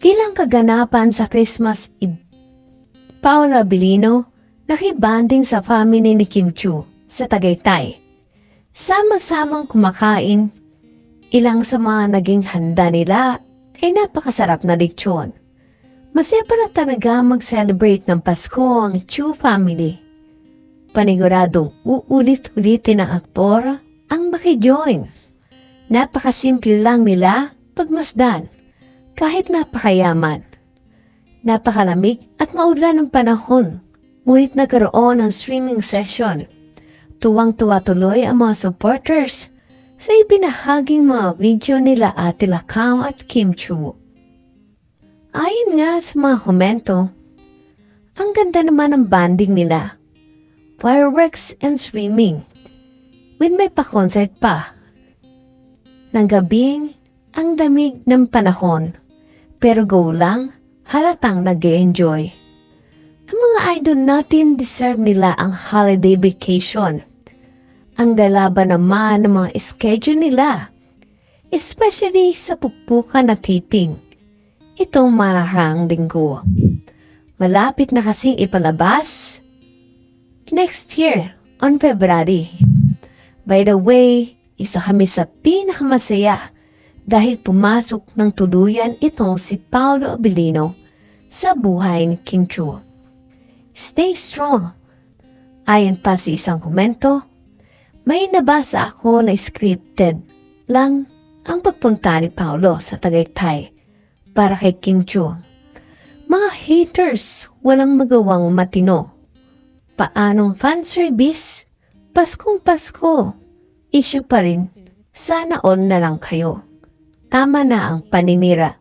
Bilang kaganapan sa Christmas Eve, Paula Bilino nakibanding sa family ni Kim Chu sa Tagaytay. Sama-samang kumakain, ilang sa mga naging handa nila ay napakasarap na lechon. Masaya pala talaga mag-celebrate ng Pasko ang Chu family. Paniguradong uulit-ulitin ng aktor ang makijoin. Napakasimple lang nila pagmasdan kahit napakayaman. Napakalamig at maulan ng panahon, ngunit nagkaroon ng swimming session. Tuwang-tuwa tuloy ang mga supporters sa ibinahaging mga video nila Ate Lakam at Kim Chu. Ayon nga sa mga komento, ang ganda naman ng banding nila. Fireworks and swimming. With may pa-concert pa. Nang gabing, ang damig ng panahon. Pero go lang, halatang nag enjoy Ang mga idol natin deserve nila ang holiday vacation. Ang galaban naman ng mga schedule nila. Especially sa pupukan na taping. Itong marahang linggo. Malapit na kasing ipalabas next year on February. By the way, isa kami sa pinakamasaya dahil pumasok ng tuluyan itong si Paolo Abilino sa buhay ni Kim Chu. Stay strong. Ayon pa sa isang komento, may nabasa ako na scripted lang ang pagpunta ni Paolo sa Tagaytay para kay Kim Chu. Mga haters walang magawang matino. Paanong fan service? Paskong Pasko. Issue pa rin. Sana all na lang kayo. Tama na ang paninira.